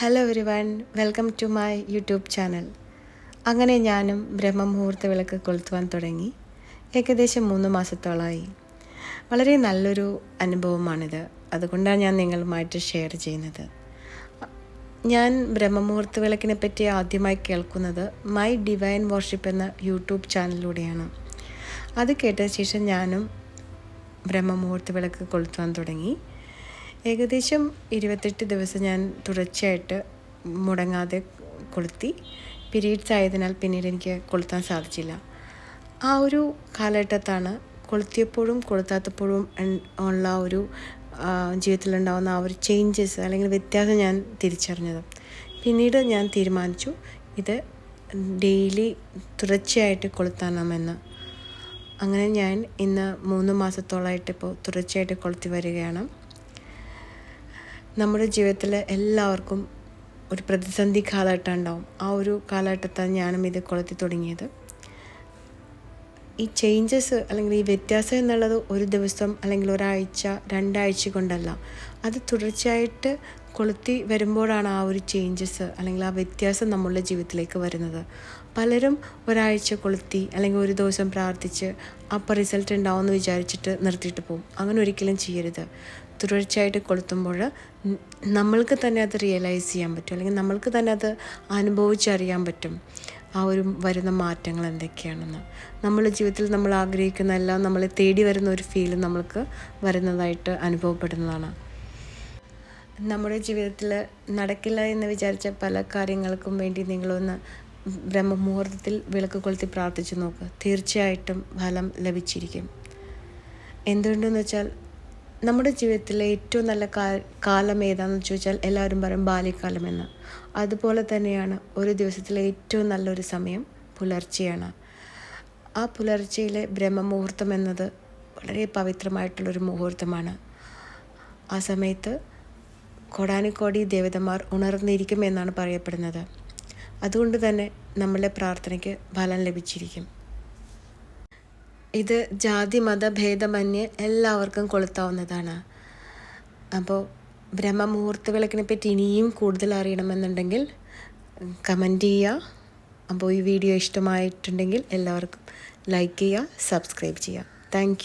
Hello everyone welcome to my YouTube channel അങ്ങനെ ഞാനും ബ്രഹ്മമുഹൂർത്ത വിളക്ക് കൊളുത്തുവാൻ തുടങ്ങി. ഏകദേശം മൂന്ന് മാസത്തോളമായി വളരെ നല്ലൊരു അനുഭവമാണിത്. അതുകൊണ്ടാണ് ഞാൻ നിങ്ങളുമായിട്ട് ഷെയർ ചെയ്യുന്നത്. ഞാൻ ബ്രഹ്മമുഹൂർത്ത വിളക്കിനെ പറ്റി ആദ്യമായി കേൾക്കുന്നത് മൈ ഡിവൈൻ വർഷിപ്പ് എന്ന യൂട്യൂബ് ചാനലിലൂടെയാണ് അത് കേട്ട ശേഷം ഞാനും ബ്രഹ്മമുഹൂർത്ത വിളക്ക് കൊളുത്തുവാൻ തുടങ്ങി. ഏകദേശം ഇരുപത്തെട്ട് ദിവസം ഞാൻ തുടർച്ചയായിട്ട് മുടങ്ങാതെ കൊളുത്തി. പീരീഡ്സ് ആയതിനാൽ പിന്നീട് എനിക്ക് കൊളുത്താൻ സാധിച്ചില്ല. ആ ഒരു കാലഘട്ടത്താണ് കൊളുത്തിയപ്പോഴും കൊളുത്താത്തപ്പോഴും ഉള്ള ഒരു ജീവിതത്തിലുണ്ടാകുന്ന ആ ഒരു ചേഞ്ചസ് അല്ലെങ്കിൽ വ്യത്യാസം ഞാൻ തിരിച്ചറിഞ്ഞത്. പിന്നീട് ഞാൻ തീരുമാനിച്ചു ഇത് ഡെയിലി തുടർച്ചയായിട്ട് കൊളുത്താനാമെന്ന്. അങ്ങനെ ഞാൻ ഇന്ന് മൂന്ന് മാസത്തോളമായിട്ട് ഇപ്പോൾ തുടർച്ചയായിട്ട് കൊളുത്തി വരികയാണ്. നമ്മുടെ ജീവിതത്തിൽ എല്ലാവർക്കും ഒരു പ്രതിസന്ധി കാലഘട്ടം ഉണ്ടാവും ആ ഒരു കാലഘട്ടത്താണ് ഞാനും ഇത് കൊളുത്തി തുടങ്ങിയത്. ഈ ചേഞ്ചസ് അല്ലെങ്കിൽ ഈ വ്യത്യാസം എന്നുള്ളത് ഒരു ദിവസം അല്ലെങ്കിൽ ഒരാഴ്ച രണ്ടാഴ്ച കൊണ്ടല്ല. അത് തുടർച്ചയായിട്ട് കൊളുത്തി വരുമ്പോഴാണ് ആ ഒരു ചേഞ്ചസ് അല്ലെങ്കിൽ ആ വ്യത്യാസം നമ്മളുടെ ജീവിതത്തിലേക്ക് വരുന്നത്. പലരും ഒരാഴ്ച കൊളുത്തി അല്ലെങ്കിൽ ഒരു ദിവസം പ്രാർത്ഥിച്ച് അപ്പോൾ റിസൾട്ട് ഉണ്ടാവുമെന്ന് വിചാരിച്ചിട്ട് നിർത്തിയിട്ട് പോകും അങ്ങനെ ഒരിക്കലും ചെയ്യരുത്. തുടർച്ചയായിട്ട് കൊളുത്തുമ്പോൾ നമ്മൾക്ക് തന്നെ അത് റിയലൈസ് ചെയ്യാൻ പറ്റും. അല്ലെങ്കിൽ നമ്മൾക്ക് തന്നെ അത് അനുഭവിച്ചറിയാൻ പറ്റും. ആ ഒരു വരുന്ന മാറ്റങ്ങൾ എന്തൊക്കെയാണെന്ന്. നമ്മുടെ ജീവിതത്തിൽ നമ്മൾ ആഗ്രഹിക്കുന്ന എല്ലാം നമ്മളെ തേടി വരുന്ന ഒരു ഫീൽ നമ്മൾക്ക് വരുന്നതായിട്ട് അനുഭവപ്പെടുന്നതാണ്. നമ്മുടെ ജീവിതത്തിൽ നടക്കില്ല എന്ന് വിചാരിച്ച പല കാര്യങ്ങൾക്കും വേണ്ടി നിങ്ങളൊന്ന് ബ്രഹ്മമുഹൂർത്തത്തിൽ വിളക്ക് കൊളുത്തി പ്രാർത്ഥിച്ചു നോക്കുക തീർച്ചയായിട്ടും ഫലം ലഭിച്ചിരിക്കും. എന്തുകൊണ്ടെന്ന് വെച്ചാൽ നമ്മുടെ ജീവിതത്തിലെ ഏറ്റവും നല്ല കാലം ഏതാണെന്ന് ചോദിച്ചാൽ എല്ലാവരും പറയും ബാല്യകാലം എന്ന്. അതുപോലെ തന്നെയാണ് ഒരു ദിവസത്തിലെ ഏറ്റവും നല്ലൊരു സമയം പുലർച്ചെയാണ്. ആ പുലർച്ചയിലെ ബ്രഹ്മമുഹൂർത്തം എന്നത് വളരെ പവിത്രമായിട്ടുള്ളൊരു മുഹൂർത്തമാണ്. ആ സമയത്ത് കോടാനുകോടി ദേവതമാർ ഉണർന്നിരിക്കും എന്നാണ് പറയപ്പെടുന്നത്. അതുകൊണ്ട് തന്നെ നമ്മളുടെ പ്രാർത്ഥനയ്ക്ക് ഫലം ലഭിച്ചിരിക്കും. ഇത് ജാതി മത ഭേദമന്യേ എല്ലാവർക്കും കൊളുത്താവുന്നതാണ്. അപ്പോൾ ബ്രഹ്മമുഹൂർത്ത വിളക്കിനെ പറ്റി ഇനിയും കൂടുതൽ അറിയണമെന്നുണ്ടെങ്കിൽ കമന്റ് ചെയ്യുക. അപ്പോൾ ഈ വീഡിയോ ഇഷ്ടമായിട്ടുണ്ടെങ്കിൽ എല്ലാവർക്കും ലൈക്ക് ചെയ്യുക സബ്സ്ക്രൈബ് ചെയ്യുക. താങ്ക്